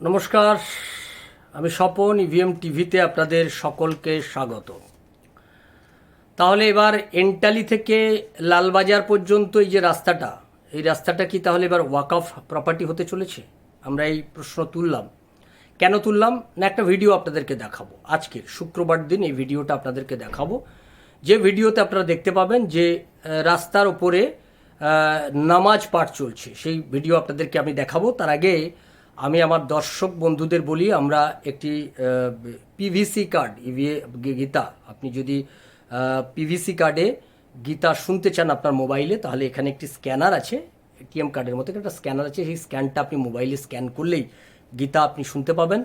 নমস্কার, আমি স্বপন ইভিএম টিভিতে আপনাদের সকলকে স্বাগত। তাহলে এবার এন্টালি থেকে লালবাজার পর্যন্ত এই যে রাস্তাটা, এই রাস্তাটা কি তাহলে এবার ওয়াক অফ প্রপার্টি হতে চলেছে? আমরা এই প্রশ্ন তুললাম। কেন তুললাম? না, একটা ভিডিও আপনাদেরকে দেখাবো। আজকের, শুক্রবার দিন এই ভিডিওটা আপনাদেরকে দেখাবো। যে ভিডিওতে আপনারা দেখতে পাবেন যে রাস্তার ওপরে নামাজ পাঠ চলছে। সেই ভিডিও আপনাদেরকে আমি দেখাবো। তার আগে আমি আমার দর্শক বন্ধুদের বলি, আমরা একটি পিভিসি কার্ড ইভিএ গীতা। আপনি যদি পিভিসি কার্ডে গীতা শুনতে চান আপনার মোবাইলে, তাহলে এখানে একটি স্ক্যানার আছে এটিএম কার্ডের মতো একটা স্ক্যানার আছে। সেই স্ক্যানটা আপনি মোবাইলে স্ক্যান করলেই গীতা আপনি শুনতে পাবেন।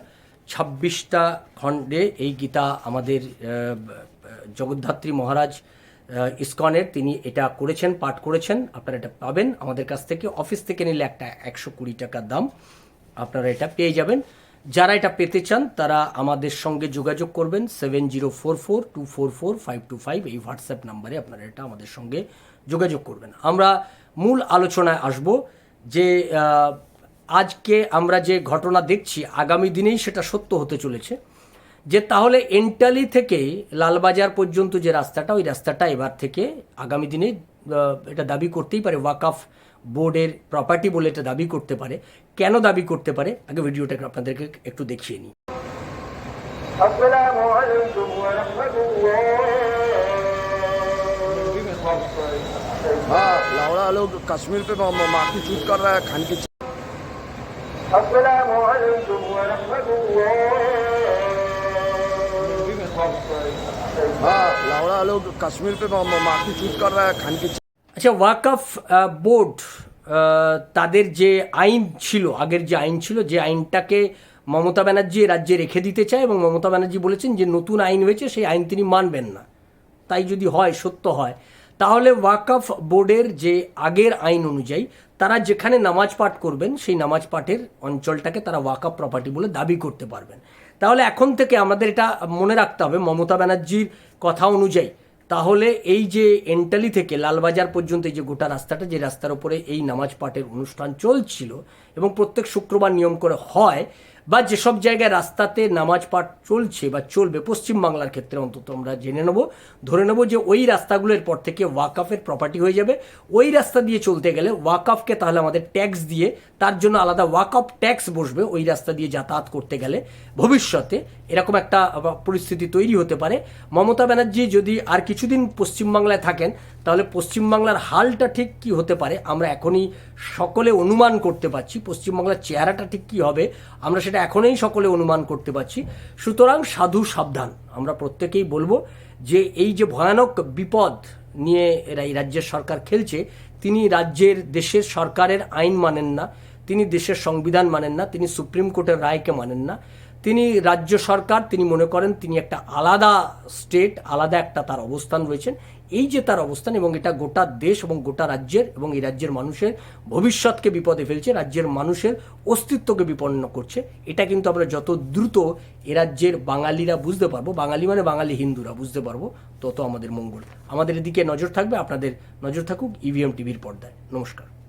ছাব্বিশটা খণ্ডে এই গীতা আমাদের জগদ্ধাত্রী মহারাজ ইসকনের, তিনি এটা করেছেন, পাঠ করেছেন। আপনারা এটা পাবেন। আমাদের কাছ থেকে, অফিস থেকে নিলে একটা একশো কুড়ি টাকার দাম। আপনারা এটা পেয়ে যাবেন। যারা এটা পেতে চান, তারা আমাদের সঙ্গে যোগাযোগ করবেন seven zero four four two four four five two five এই হোয়াটসঅ্যাপ নাম্বারে আপনারা এটা আমাদের সঙ্গে যোগাযোগ করবেন। আমরা মূল আলোচনায় আসব যে আজকে আমরা যে ঘটনা দেখছি, আগামী দিনেই সেটা সত্য হতে চলেছে। যে তাহলে এন্টালি থেকে লালবাজার পর্যন্ত যে রাস্তাটা, ওই রাস্তাটা এবার থেকে আগামী দিনে এটা দাবি করতেই পারে ওয়াকআফ বোর্ডের প্রপার্টি বলে এটা দাবি করতে পারে। কেন দাবি করতে পারে? আগে ভিডিওটাকে আপনাদেরকে একটু দেখিয়ে নিই। কাশ্মীর পে মাটি চুট কর রা খান কে লাউড়া লোক কাশ্মীর পে মাটি চুট কর রা আচ্ছা ওয়াকফ বোর্ড তাদের যে আইন ছিল, আগের যে আইন ছিল, যে আইনটাকে মমতা ব্যানার্জি রাজ্যে রেখে দিতে চায় এবং মমতা ব্যানার্জি বলেছেন যে নতুন আইন হয়েছে, সেই আইন তিনি মানবেন না। তাই যদি হয়, সত্য হয়, তাহলে ওয়াকআফ বোর্ডের যে আগের আইন অনুযায়ী তারা যেখানে নামাজ পাঠ করবেন, সেই নামাজ পাঠের অঞ্চলটাকে তারা ওয়াকআপ প্রপার্টি বলে দাবি করতে পারবেন। তাহলে এখন থেকে আমাদের এটা মনে রাখতে হবে, মমতা ব্যানার্জির কথা অনুযায়ী। তাহলে এই যে এন্টালি থেকে লালবাজার পর্যন্ত এই যে গোটা রাস্তাটা, যে রাস্তার উপরে এই নামাজ পাঠের অনুষ্ঠান চলছিল এবং প্রত্যেক শুক্রবার নিয়ম করে হয় বা যেসব জায়গায় রাস্তাতে নামাজ পাঠ চলছে বা চলবে পশ্চিমবাংলার ক্ষেত্রে অন্তত আমরা জেনে নেব, ধরে নেব যে ওই রাস্তাগুলোর পর থেকে ওয়াকাফের প্রপার্টি হয়ে যাবে। ওই রাস্তা দিয়ে চলতে গেলে ওয়াকাফকে তাহলে আমাদের ট্যাক্স দিয়ে, তার জন্য আলাদা ওয়াকআফ ট্যাক্স বসবে ওই রাস্তা দিয়ে যাতায়াত করতে গেলে। ভবিষ্যতে এরকম একটা পরিস্থিতি তৈরি হতে পারে। মমতা ব্যানার্জি যদি আর কিছুদিন পশ্চিমবাংলায় থাকেন তাহলে পশ্চিমবাংলার হালটা ঠিক কি হতে পারে? আমরা এখনই সকলে অনুমান করতে পারছি, পশ্চিমবাংলার চেহারাটা ঠিক কি হবে? আমরা সেটা এখনই সকলে অনুমান করতে পারছি। সুতরাং সাধু সাবধান। আমরা প্রত্যেকেই বলব যে এই যে ভয়ানক বিপদ নিয়ে এরা এই রাজ্যের সরকার খেলছে, তিনি রাজ্যের দেশের সরকারের আইন মানেন না, তিনি দেশের সংবিধান মানেন না, তিনি সুপ্রিম কোর্টের রায়কে মানেন না। তিনি রাজ্য সরকার, তিনি মনে করেন তিনি একটা আলাদা স্টেট, আলাদা একটা তার অবস্থান রয়েছেন। এই যে তার অবস্থান এবং এটা গোটা দেশ এবং গোটা রাজ্যের এবং এই রাজ্যের মানুষের ভবিষ্যৎকে বিপদে ফেলছে, রাজ্যের মানুষের অস্তিত্বকে বিপন্ন করছে। এটা কিন্তু আমরা যত দ্রুত এ রাজ্যের বাঙালিরা বুঝতে পারব। বাঙালি মানে বাঙালি হিন্দুরা বুঝতে পারব, তত আমাদের মঙ্গল। আমাদের এদিকে নজর থাকবে, আপনাদের নজর থাকুক ইভিএম টিভির পর্দায়। নমস্কার।